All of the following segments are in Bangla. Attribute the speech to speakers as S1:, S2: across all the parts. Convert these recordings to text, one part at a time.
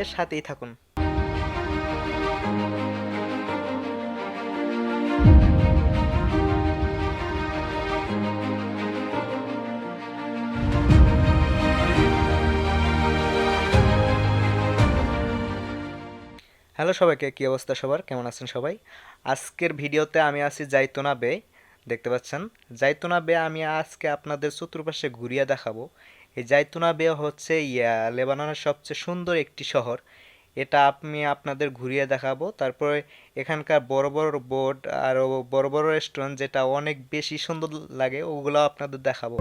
S1: এর সাথেই থাকুন। হ্যালো সবাইকে, কী অবস্থা সবার? কেমন আছেন সবাই? আজকের ভিডিওতে আমি আছি জাইতোনা বে। দেখতে পাচ্ছেন? জাইতোনা বে, আমি আজকে আপনাদের চতুর্পাশে ঘুরিয়ে দেখাবো। এই জাইতুনা বে হচ্ছে, ইয়া, লেবাননের সবচেয়ে সুন্দর একটি শহর। এটা আমি আপনাদের ঘুরিয়ে দেখাবো। তারপরে এখানকার বড় বড় বোর্ড আর বড় বড় রেস্টুরেন্ট যেটা অনেক বেশি সুন্দর লাগে ওগুলো আপনাদের দেখাবো।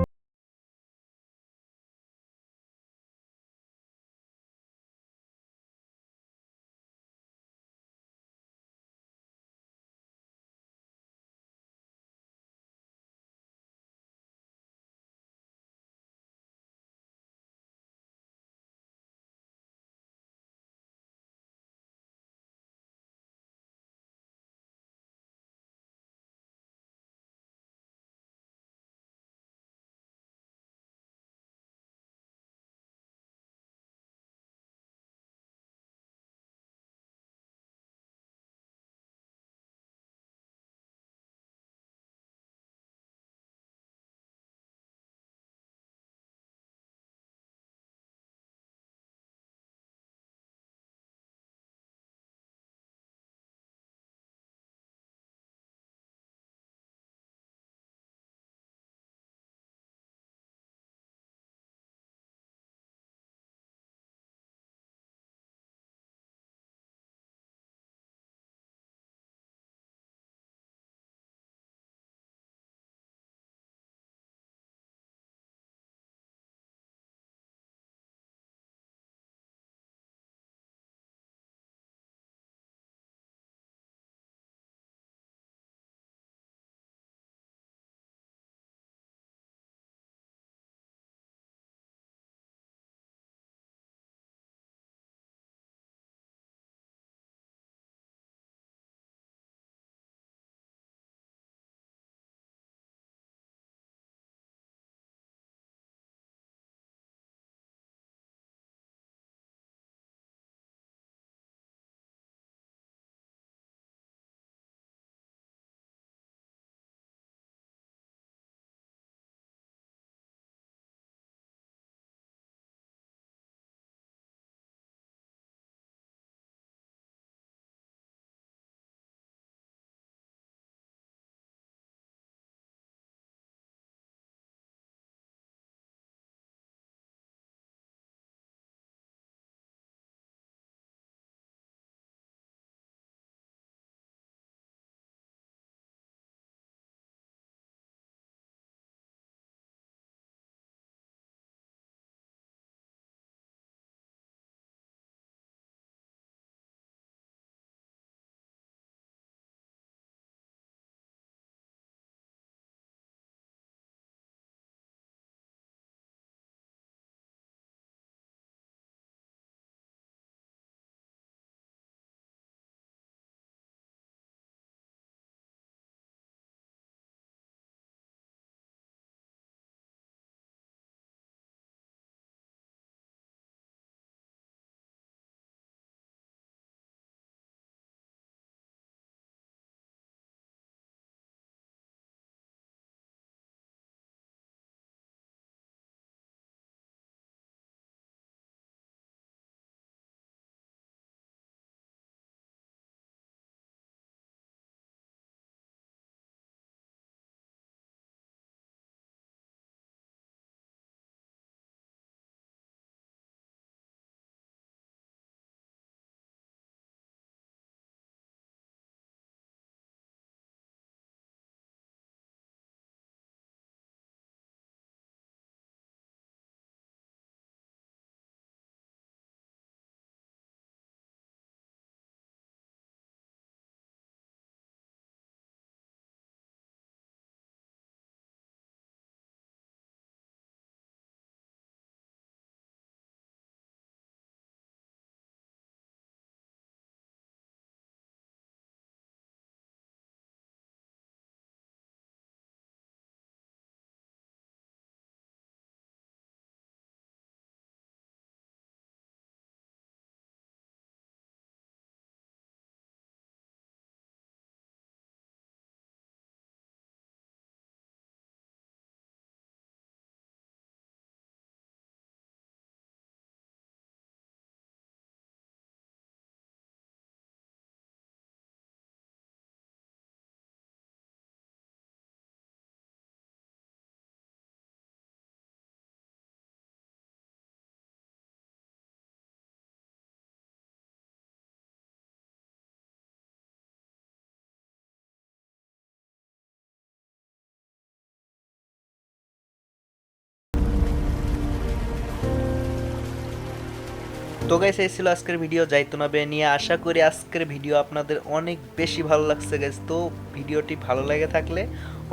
S1: তো গাইস এই ছিল আজকের ভিডিও যাইতো বে নিয়ে আশা করি আজকের ভিডিও আপনাদের অনেক বেশি ভালো লাগছে গাইস তো ভিডিওটি ভালো লেগে থাকলে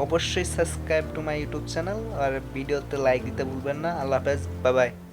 S1: অবশ্যই subscribe to my YouTube channel আর ভিডিওতে লাইক দিতে ভুলবেন না। আল্লাহ হাফেজ বাই বাই